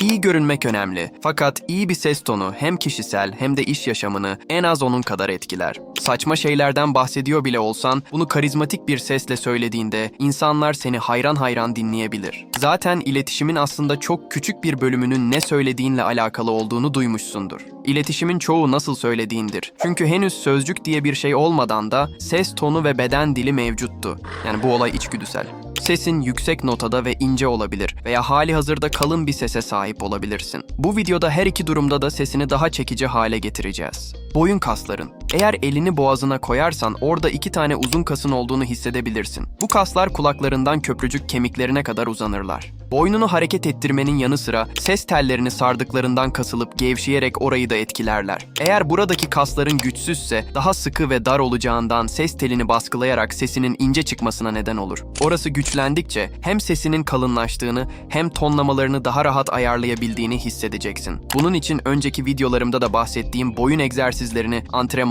İyi görünmek önemli. Fakat iyi bir ses tonu hem kişisel hem de iş yaşamını en az onun kadar etkiler. Saçma şeylerden bahsediyor bile olsan bunu karizmatik bir sesle söylediğinde insanlar seni hayran hayran dinleyebilir. Zaten iletişimin aslında çok küçük bir bölümünün ne söylediğinle alakalı olduğunu duymuşsundur. İletişimin çoğu nasıl söylediğindir. Çünkü henüz sözcük diye bir şey olmadan da ses tonu ve beden dili mevcuttu. Yani bu olay içgüdüsel. Sesin yüksek notada ve ince olabilir veya hali hazırda kalın bir sese sahip olabilirsin. Bu videoda her iki durumda da sesini daha çekici hale getireceğiz. Boyun kasların. Eğer elini boğazına koyarsan orada iki tane uzun kasın olduğunu hissedebilirsin. Bu kaslar kulaklarından köprücük kemiklerine kadar uzanırlar. Boynunu hareket ettirmenin yanı sıra ses tellerini sardıklarından kasılıp gevşeyerek orayı da etkilerler. Eğer buradaki kasların güçsüzse daha sıkı ve dar olacağından ses telini baskılayarak sesinin ince çıkmasına neden olur. Orası güçlendikçe hem sesinin kalınlaştığını hem tonlamalarını daha rahat ayarlayabildiğini hissedeceksin. Bunun için önceki videolarımda da bahsettiğim boyun egzersizlerini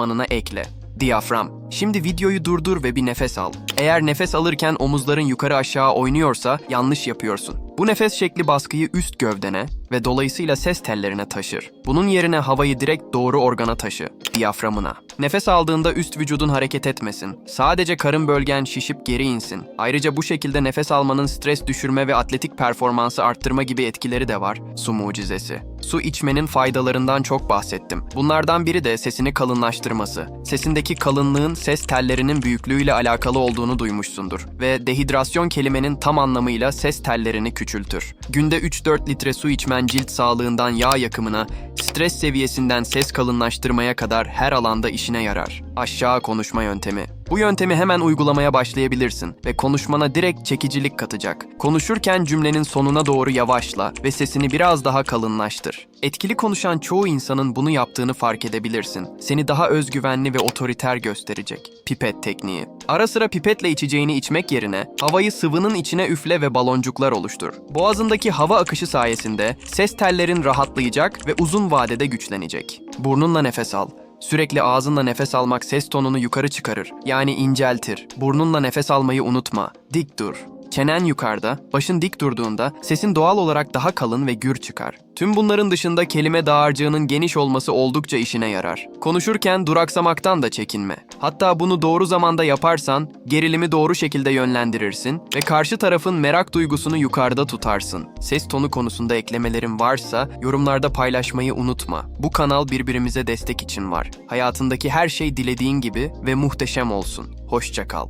antrenmanına ekle. Diyafram. Şimdi videoyu durdur ve bir nefes al. Eğer nefes alırken omuzların yukarı aşağı oynuyorsa yanlış yapıyorsun. Bu nefes şekli baskıyı üst gövdene ve dolayısıyla ses tellerine taşır. Bunun yerine havayı direkt doğru organa taşı, diyaframına. Nefes aldığında üst vücudun hareket etmesin. Sadece karın bölgen şişip geri insin. Ayrıca bu şekilde nefes almanın stres düşürme ve atletik performansı arttırma gibi etkileri de var. Su mucizesi. Su içmenin faydalarından çok bahsettim. Bunlardan biri de sesini kalınlaştırması. Sesindeki kalınlığın ses tellerinin büyüklüğüyle alakalı olduğunu duymuşsundur. Ve dehidrasyon kelimenin tam anlamıyla ses tellerini küçültür. Günde 3-4 litre su içmen cilt sağlığından yağ yakımına, stres seviyesinden ses kalınlaştırmaya kadar her alanda işine yarar. Aşağı konuşma yöntemi. Bu yöntemi hemen uygulamaya başlayabilirsin ve konuşmana direkt çekicilik katacak. Konuşurken cümlenin sonuna doğru yavaşla ve sesini biraz daha kalınlaştır. Etkili konuşan çoğu insanın bunu yaptığını fark edebilirsin. Seni daha özgüvenli ve otoriter gösterecek. Pipet tekniği. Ara sıra pipetle içeceğini içmek yerine havayı sıvının içine üfle ve baloncuklar oluştur. Boğazındaki hava akışı sayesinde ses tellerin rahatlayacak ve uzun vadede güçlenecek. Burnunla nefes al. Sürekli ağzınla nefes almak ses tonunu yukarı çıkarır. Yani inceltir. Burnunla nefes almayı unutma. Dik dur. Çenen yukarıda, başın dik durduğunda sesin doğal olarak daha kalın ve gür çıkar. Tüm bunların dışında kelime dağarcığının geniş olması oldukça işine yarar. Konuşurken duraksamaktan da çekinme. Hatta bunu doğru zamanda yaparsan gerilimi doğru şekilde yönlendirirsin ve karşı tarafın merak duygusunu yukarıda tutarsın. Ses tonu konusunda eklemelerin varsa yorumlarda paylaşmayı unutma. Bu kanal birbirimize destek için var. Hayatındaki her şey dilediğin gibi ve muhteşem olsun. Hoşça kal.